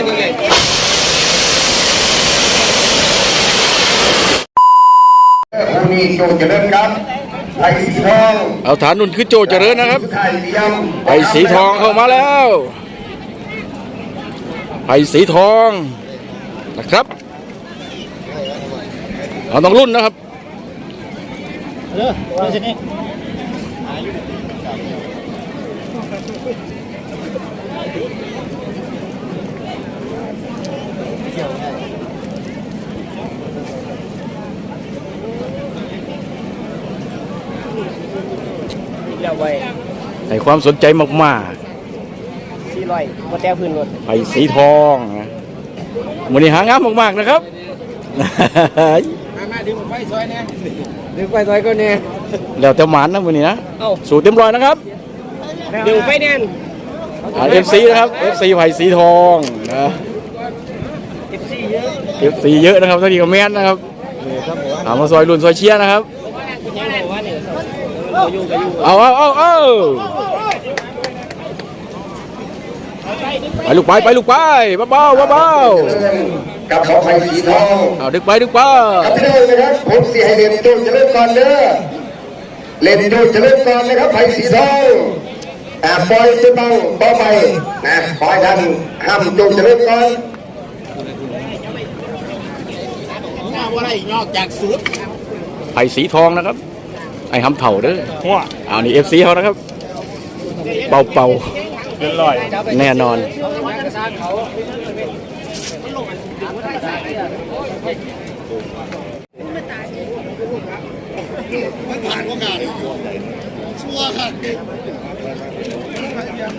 มันยังไงผู้นี้โจเจริญครับไอ้สีทองเอาฐานนุ่นคือโจเจริญนะครับไทยเตรียมไผ่สีทองเข้ามาแล้วไผ่สีทองนะครับเราต้องรุ่นนะครับเดี๋ ยวไว้ให้ความสนใจมากสี่ร้อยมาแต้พื้นรถๆไผ่สีทองนะวันนี้หางามมากๆนะครับ มามาดึงไฟซอยเนี่ยดึงไฟซอยก็เนี่ยแล้วแต่หมานนะวันนี้นะ เอ้าสูตรเต็มร้อยนะครับดึงไฟแน่นเอฟซีนะครับเอฟซีไผ่สีทองนะ เยอะเอฟซีเยอะนะครับท่านี้ก็แม่นนะครับถามมาซอยรุ่นซอยเชียร์นะครับยังไงวะเนี่ยเราอยู่กับอยู่เอาเอาเอาเอาไปลูกไปไปลูกไปเบาๆเบากับเขาไผ่สีทองๆเอาดึกไปดึกไปครับพี่น้องนะครับผมสีให้เรียนโจเจริญก่อนเด้อเล่นโจเจริญก่อนนะครับไผ่สีทองอ่าปล่อยไปบังต่อไปนะขอให้ท่านห้ามโจเจริญก่อน ไผ่สีทองนะครับ ไอ้หำเถ่าเด้อเอานี่เอฟซีเขานะครับ เป่าเป่าแน่นอน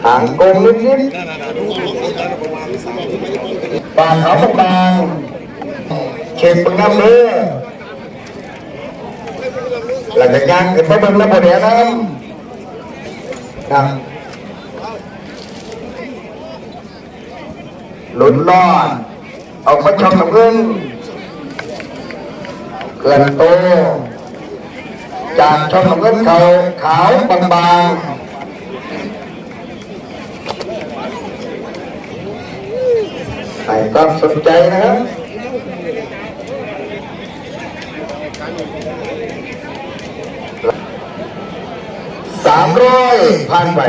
ห่างกงนิดนิดปากเขาบางๆ เข็มปึงน้ำเลือหลังจากย่างขึ้นไปเบิ่งแล้วพอดีน้ำครับหลุนรอดเอามาชมน้ำเงินเกลือนโต จากชมน้ำเงินเขาขาวบางๆให้ความสนใจนะครับ สามร้อยพันไป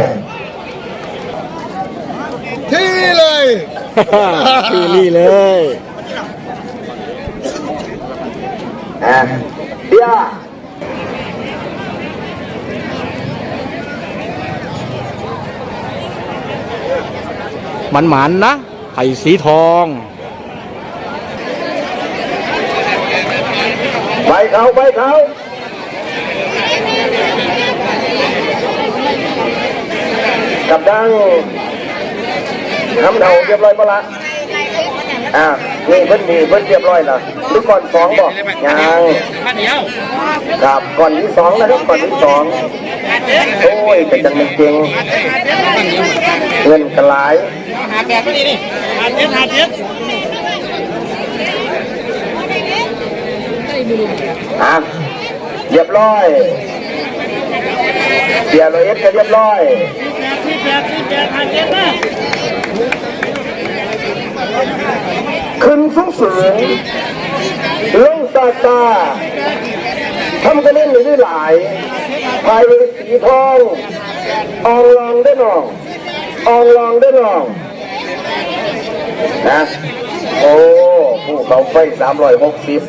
ที่เลยที่นี่เลยอะเบียร์มันหมันนะไผ่สีทอง ไป เขาไปเขากับดังทำเดาเรียบร้อยปะละอะนี่เพิ่นมีเพิ่นเรียบร้อยล้วหรือก่อนสองบอกยังครับก่อนที่สองนะครับก่อนที่สองโอ้ยเป็นจังมันเก่งเงินกระหลายหาแปดก็ดีนี่หาเจ็ดหาเจ็ด อะเรียบร้อยเสียโรเอสก็เรียบร้อยขึ้นสูงสูงลงซาซาทำกันเล่นหรือหลายภายในสีทองอองลองได้หนองอองลองได้หนองนะโอ้ ผู้เขาไฟสามร้อยหกสิบ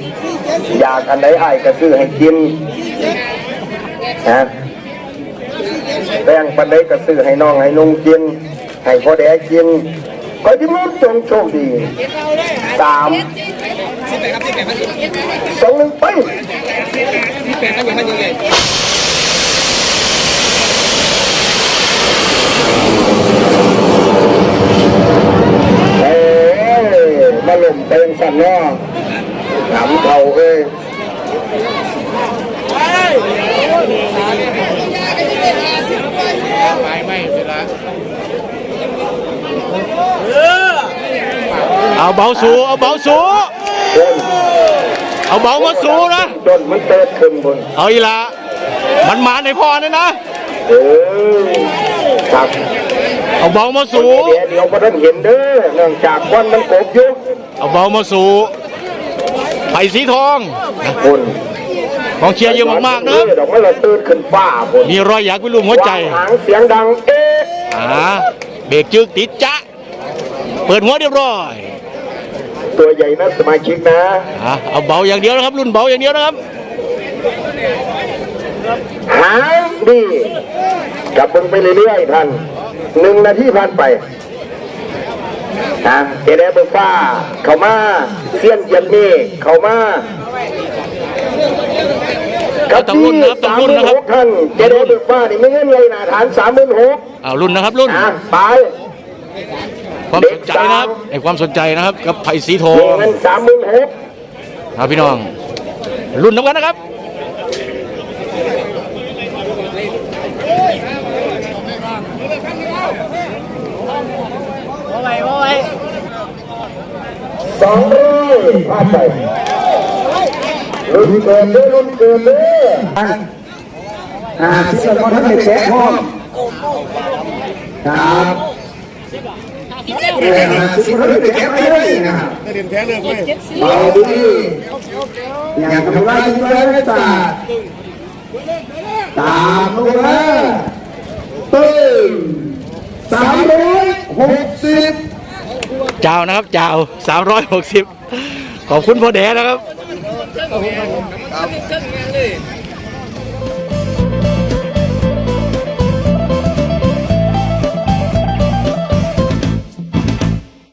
อยากอันไหนไอ้ก็ซื้อให้กินนะแป้งปันไดก็ซื้อให้น้องให้นุ่งกิน ให้พ่อแดกินขอที่มุ่งจงโชคดีสามสองหนึ่งไป แปดมันยังไง เอ้ยมาลม เต็มสันเนาะถามเขาเอ้ยเอาเบาสูเอาเบาสูจนเอาเบามาสูนะจนมันเติดขึ้นบนเอาอีละมันหมาในพ่อเนี่ยนะเออครับเอาเบามาสู่เดี๋ยวเดี๋ยวบ่ทันเห็นเด้อเนื่องจากควันมันกบอยู่ เอาเบามาสู่ไผ่สีทองคุณกองเชียร์เยอะมากๆนะครับดอกไม้ละตื่นขึ้นฟ้าคุณมีรอยอยากไปรูปหัวใจวางหางเสียงดังเอ๊ะอ่าเบรกจึกติดจ๊ะเปิดหัวเรียบร้อย ตัวใหญ่นะสมาชิกนะอะเอาเบาอย่างเดียวนะครับ รุ่นเบาอย่างเดียวนะครับหางดีกลับเบิ่งไปเรื่อยๆท่านหนึ่งนาทีผ่านไป ฮะเจเดเบอร์ฟ้า เข้ามาเสี้ยนเยียนเมฆเข้ามาต้องรุ่นนะครับต้องรุ่นนะครับท่านเจเดเบอร์ฟ้านี่ไม่เงินเลยนะฐานสามหมื่นหกเอารุ่นนะครับรุ่นอะไปความสนใจนะครับไอความสนใจนะครับกับไผ่สีทอมีงเงินสามหมื่นหกครับพี่น้องรุ่นน้ำกันนะครับ สองร้อยผ่านไปรุ่นเกินเด้อรุ่นเกินเด้ออ่าสิบคนทั้งเด็กแก่พร้อมครับเออสิบคนทั้งเด็กแก่ไปเลยนะครับเอาดีอย่างกับไรที่ไรไม่ตาตามลงมาตึ้งสามร้อยหกสิบ เจ้านะครับเจ้าสามร้อยหกสิบขอบคุณพ่อแดนะครับ